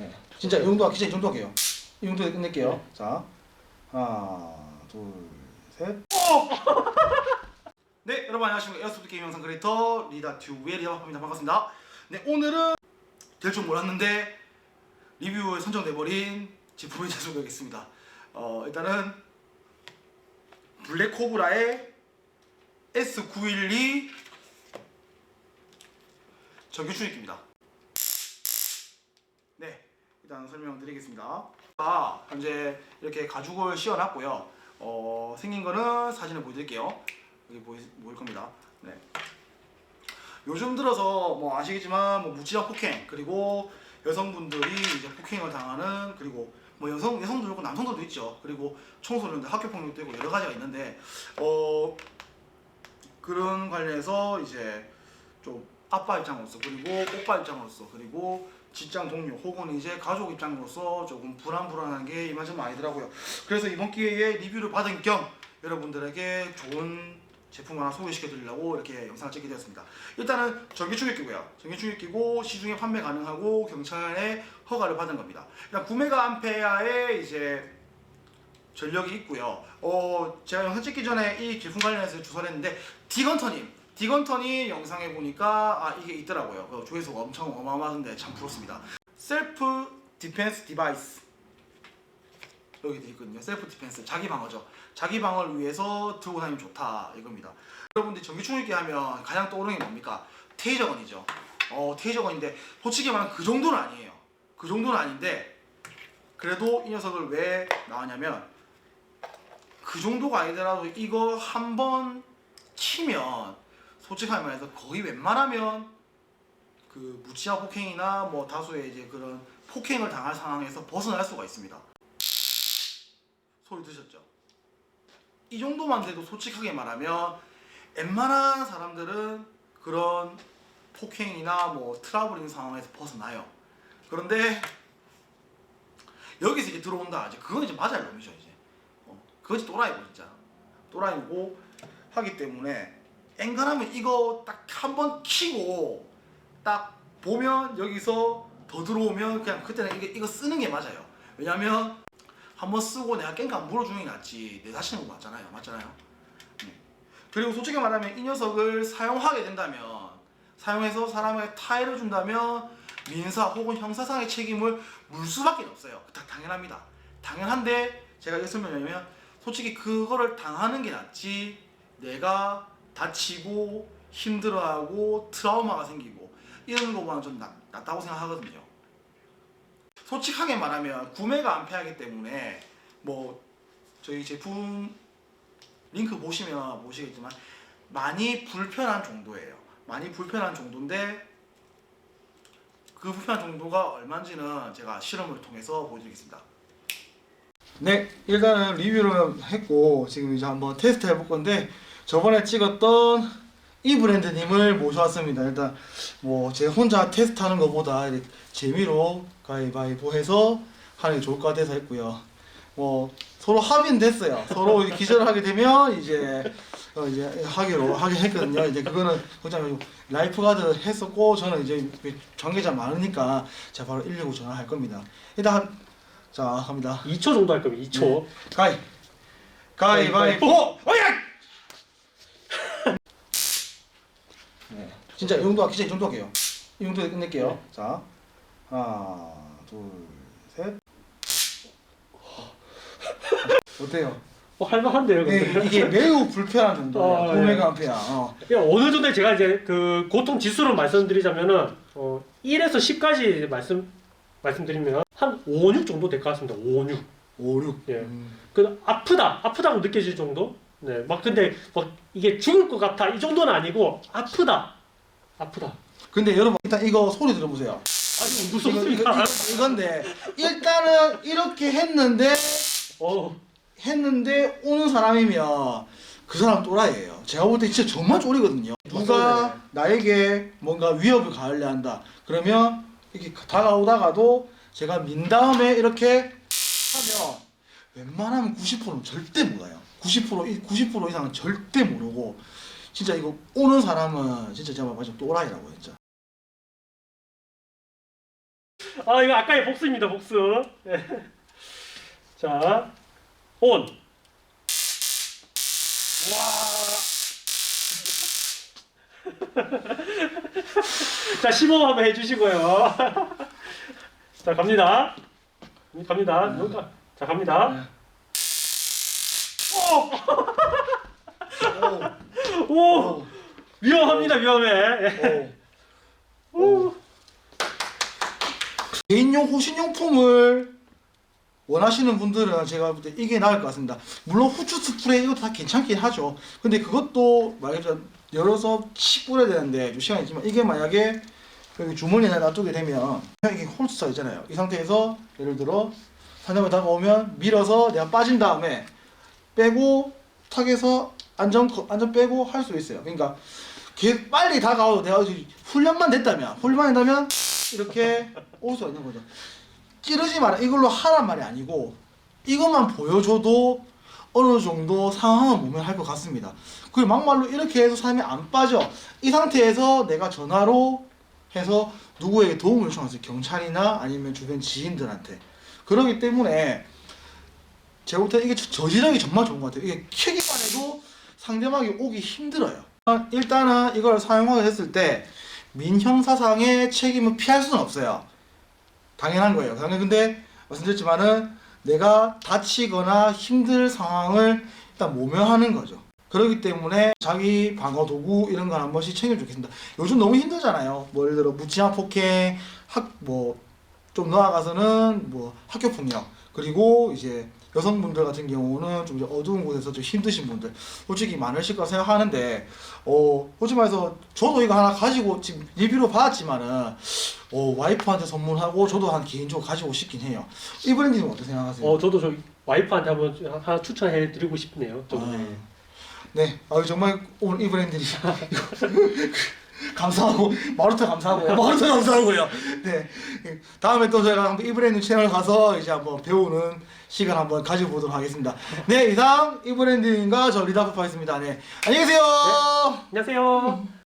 네. 진짜 정도 할게요. 이 정도에 끝낼게요. 자, 하나, 둘, 셋. 오! 네, 여러분 안녕하십니까. 에어소프트 게임 영상 크리에이터 리다 튜브의 리다박입니다. 반갑습니다. 네, 오늘은 될 줄 몰랐는데 리뷰에 선정돼버린 제품을 소개하겠습니다. 어, 일단은 블랙 코브라의 S912 정규 출입기입니다. 네, 일단 설명드리겠습니다. 아, 현재 이렇게 가죽을 씌워놨고요. 어, 생긴 거는 사진을 보여드릴게요. 여기 보이, 보일 겁니다. 네. 요즘 들어서 뭐 아시겠지만 뭐 무지와 폭행 그리고 여성분들이 이제 폭행을 당하는 그리고 뭐 여성 여성도 있고 남성들도 있죠. 그리고 청소년들 학교 폭력도 있고 여러 가지가 있는데 어 그런 관련해서 이제 좀 아빠 입장으로서 그리고 오빠 입장으로서 그리고 직장 동료 혹은 이제 가족 입장으로서 조금 불안불안한 게 이만큼 많이더라고요. 그래서 이번 기회에 리뷰를 받은 겸 여러분들에게 좋은 제품 하나 소개시켜 드리려고 이렇게 영상을 찍게 되었습니다. 일단은 전기 충격 기고요. 전기 충격 기고 시중에 판매 가능하고 경찰의 허가를 받은 겁니다. 일단 9메가 암페어의 이제 전력이 있고요. 어, 제가 영상 찍기 전에 이 제품 관련해서 조사를 했는데 디건터님, 디건터니 영상에 보니까 아 이게 있더라고요. 그 조회수가 엄청 어마어마한데 참 부럽습니다. 셀프 디펜스 디바이스 여기 돼 있거든요. 셀프 디펜스 자기 방어죠. 자기 방어를 위해서 들고 다니면 좋다 이겁니다. 여러분들 전기 충격기 하면 가장 떠오르는 게 뭡니까? 테이저건이죠. 어 테이저건인데 솔직히 말하면 그 정도는 아니에요. 그 정도는 아닌데 그래도 이 녀석을 왜 나왔냐면 그 정도가 아니더라도 이거 한 번 치면 솔직하게 말해서 거의 웬만하면 그 무치아 폭행이나 뭐 다수의 이제 그런 폭행을 당할 상황에서 벗어날 수가 있습니다. 소리 드셨죠? 이 정도만 돼도 솔직하게 말하면 웬만한 사람들은 그런 폭행이나 뭐 트러블인 상황에서 벗어나요. 그런데 여기서 이제 들어온다. 이제 그건 이제 맞아요 놈이죠 이제. 어, 그건 이제 또라이고 진짜. 또라이고 하기 때문에 앵간하면 이거 딱 한 번 키고 딱 보면 여기서 더 들어오면 그냥 그때는 이게 이거 쓰는 게 맞아요. 왜냐면 한 번 쓰고 내가 깽판 물어주는 게 낫지 내거 맞잖아요. 맞잖아요. 네. 그리고 솔직히 말하면 이 녀석을 사용하게 된다면 사용해서 사람에게 타해를 준다면 민사 혹은 형사상의 책임을 물 수밖에 없어요. 다 당연합니다. 당연한데 제가 이거 설명하면 솔직히 그거를 당하는 게 낫지 내가 다치고 힘들어하고 트라우마가 생기고 이런 거보다는 좀 낫, 낫다고 생각하거든요. 솔직하게 말하면 구매가 안 패하기 때문에 뭐 저희 제품 링크 보시면 보시겠지만 많이 불편한 정도예요. 많이 불편한 정도인데 그 불편한 정도가 얼마인지는 제가 실험을 통해서 보여드리겠습니다. 네, 일단은 리뷰를 했고 지금 이제 한번 테스트 해볼 건데 저번에 찍었던 이 브랜드님을 모셔왔습니다. 일단 뭐 제 혼자 테스트하는 것보다 이렇게 재미로 가위바위보 해서 하는 게 좋을 것 같아서 했고요. 뭐 서로 합의는 됐어요. 서로 이제 기절을 하게 되면 이제 어 이제 하기로 하게 했거든요. 이제 그거는 그냥 라이프 가드 했었고 저는 이제 관계자 많으니까 제가 바로 119 전화할 겁니다. 일단 자 갑니다. 2초 정도 할 겁니다. 2초. 네. 가위 가위바위보 어야 진짜 이 정도 진짜 이 정도 할게요 이 정도에 끝낼게요 자 하나 둘 셋 어때요? 어, 할만한데요, 근데. 네, 이게 매우 불편한 정도예요 어, 9메가 암페어 어. 그냥 어느 정도 제가 이제 그 고통 지수로 말씀드리자면은 어, 1에서 10까지 말씀 말씀드리면 한 5, 6 정도 될 것 같습니다. 5, 6. 5, 6 예. 음. 그 아프다, 아프다고 느껴질 정도. 네, 막 근데 막 이게 죽을 것 같아 이 정도는 아니고 아프다, 아프다. 근데 여러분 일단 이거 소리 들어보세요 아니 이거, 무섭습니다. 이거, 이건데 일단은 이렇게 했는데 어, 했는데 오는 사람이면 그 사람 또라이예요. 제가 볼 때 진짜 정말 쫄이거든요. 누가 맞아요. 나에게 뭔가 위협을 가하려 한다. 그러면 이렇게 다가오다가도 제가 민 다음에 이렇게 하면 웬만하면 90%는 절대 못 와요. 90% 이- 90% 이상은 절대 모르고 진짜 이거 오는 사람은 진짜 제가 봐서 또라이라고 진짜. 아 이거 아까의 복수입니다 복수. 네. 자 온. 자 시범 한번 해주시고요. 자 갑니다. 갑니다. 누가? 자 갑니다. 오 오. 위험합니다 위험해. 오. 오. 개인용 호신용품을 원하시는 분들은 제가 볼 때 이게 나을 것 같습니다. 물론 후추 스프레이 이거 다 괜찮긴 하죠. 근데 그것도 말하자면 열어서 씩 뿌려야 되는데 좀 시간이 있지만 이게 만약에 여기 주머니에 놔두게 되면 이게 홀스터 있잖아요. 이 상태에서 예를 들어 사람이 다가오면 밀어서 내가 빠진 다음에 빼고 탁에서 안전 거- 안전 빼고 할 수 있어요. 그러니까 개- 빨리 다가와도 내가 훈련만 됐다면 훈련만 된다면 이렇게 올 수 있는 거죠. 찌르지 마라 이걸로 하란 말이 아니고 이것만 보여줘도 어느 정도 상황은 모면할 것 같습니다. 그리고 막말로 이렇게 해서 사람이 안 빠져 이 상태에서 내가 전화로 해서 누구에게 도움을 요청하세요. 경찰이나 아니면 주변 지인들한테. 그러기 때문에 제가 볼때 이게 저- 저지력이 정말 좋은 것 같아요. 이게 키기만 해도 상대방이 오기 힘들어요. 일단은 이걸 사용하게 됐을 때 민형사상의 책임은 피할 수는 없어요. 당연한 거예요. 당연 근데 말씀드렸지만은 내가 다치거나 힘들 상황을 일단 모면하는 거죠. 그렇기 때문에 자기 방어 도구 이런 걸 한 번씩 챙겨 주겠습니다. 요즘 너무 힘들잖아요. 뭐 예를 들어 무지한 폭행, 학 뭐 좀 나아가서는 뭐 학교 폭력 그리고 이제 여성분들 같은 경우는 좀 이제 어두운 곳에서 좀 힘드신 분들 솔직히 많으실 거라 생각하는데 어 솔직히 말해서 저도 이거 하나 가지고 지금 리뷰로 받았지만은 어 와이프한테 선물하고 저도 한 개인적으로 가지고 싶긴 해요. 이 브랜드는 어떻게 생각하세요? 어 저도 저 와이프한테 한번 하나 추천해 드리고 싶네요. 저도. 아, 네, 아 정말 오늘 이 브랜드니 감사하고 마루터 감사하고요. 마루터 감사하고요. 네, 다음에 또 저희가 한번 이 브랜드 채널 가서 이제 한번 배우는 시간 한번 가져보도록 하겠습니다. 네, 이상 이 브랜드인가 저 리다프파였습니다. 네, 안녕히 계세요. 안녕하세요.